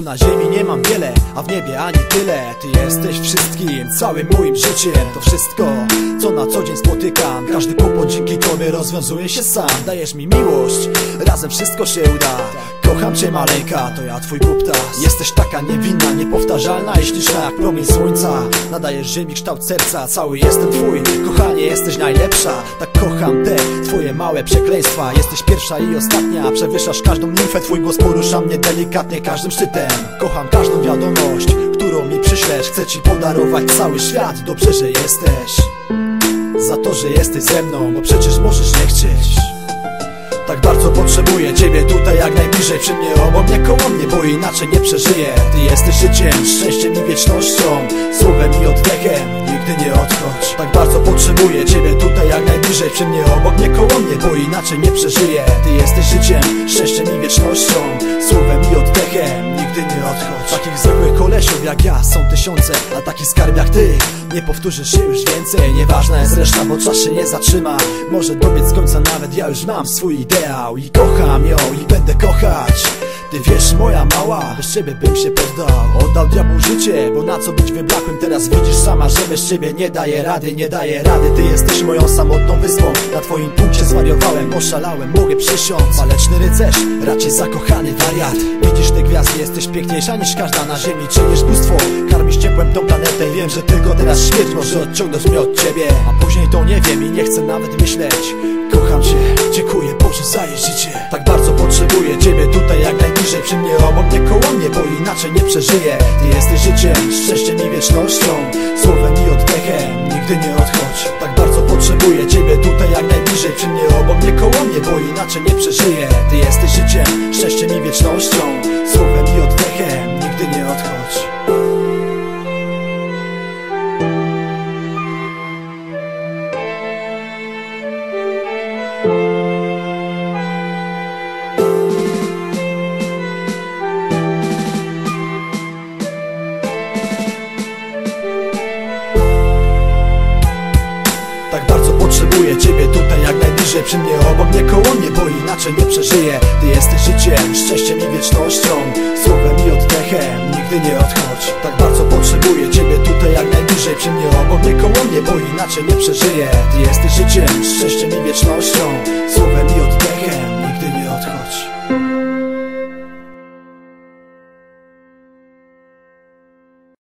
Na ziemi nie mam wiele, a w niebie ani tyle. Ty jesteś wszystkim, całym moim życiem. To wszystko, co na co dzień spotykam. Każdy dzięki tobie rozwiązuje się sam. Dajesz mi miłość, razem wszystko się uda. Kocham cię maleńka, to ja twój kuptas Jesteś taka niewinna, niepowtarzalna. I śliczna jak promień słońca Nadajesz ziemi kształt serca, cały jestem twój Kochanie, jesteś najlepsza, tak kocham te twoje małe przekleństwa. Jesteś pierwsza i ostatnia, przewyższasz każdą nimfę. Twój głos porusza mnie delikatnie każdym szczytem. Kocham każdą wiadomość, którą mi przyślesz. Chcę ci podarować cały świat, dobrze, że jesteś Za to, że jesteś ze mną, bo przecież możesz nie chcieć. Tak bardzo potrzebuję Ciebie tutaj jak najbliżej. Przy mnie Obok mnie, koło mnie, bo inaczej nie przeżyję. Ty jesteś życiem, szczęściem i wiecznością. Słowem i oddechem, nigdy nie odchodź Tak bardzo potrzebuję Ciebie tutaj jak najbliżej. Przy mnie Obok mnie, koło mnie, bo inaczej nie przeżyję. Ty jesteś życiem, szczęściem i wiecznością. Słowem i oddechem, nigdy nie odchodź Takich kolesiów jak ja są tysiące A taki skarb jak Ty nie powtórzy się już więcej. Nieważna jest reszta, bo czas się nie zatrzyma. Może dobiec końca nawet, ja już mam swój ideał I kocham ją i będę kochać ty wiesz, moja mała, bez ciebie bym się poddał. Oddał diabłu życie, bo na co być wyblakłym? Teraz widzisz sama, że bez ciebie nie daje rady, nie daje rady. Ty jesteś moją samotną wyspą. Na twoim punkcie zwariowałem, oszalałem, mogę przysiąc. Waleczny rycerz, raczej zakochany wariat. Widzisz te gwiazdy, jesteś piękniejsza niż każda na ziemi. Czynisz bóstwo, karmisz ciepłem tą planetę. Wiem, że tylko teraz śmierć może odciągnąć mnie od ciebie. A później to nie wiem i nie chcę nawet myśleć. Kocham cię, dziękuję Boże za jej życie. Tak bardzo potrzebuję ciebie tutaj jak Przy mnie, obok mnie, koło mnie, bo inaczej nie przeżyję. Ty jesteś życiem, szczęściem i wiecznością. Słowem i oddechem, nigdy nie odchodź. Tak bardzo potrzebuję ciebie tutaj jak najbliżej. Przy mnie, obok mnie, koło mnie, bo inaczej nie przeżyję. Ty jesteś życiem, szczęściem i Potrzebuję ciebie tutaj jak najbliżej. Przy mnie, obok mnie, koło mnie Bo inaczej nie przeżyję. Ty jesteś życiem, szczęściem i wiecznością. Słowem i oddechem Nigdy nie odchodź. Tak bardzo potrzebuję ciebie tutaj jak najbliżej. Przy mnie, obok mnie, koło mnie Bo inaczej nie przeżyję. Ty jesteś życiem, szczęściem i wiecznością. Słowem i oddechem Nigdy nie odchodź.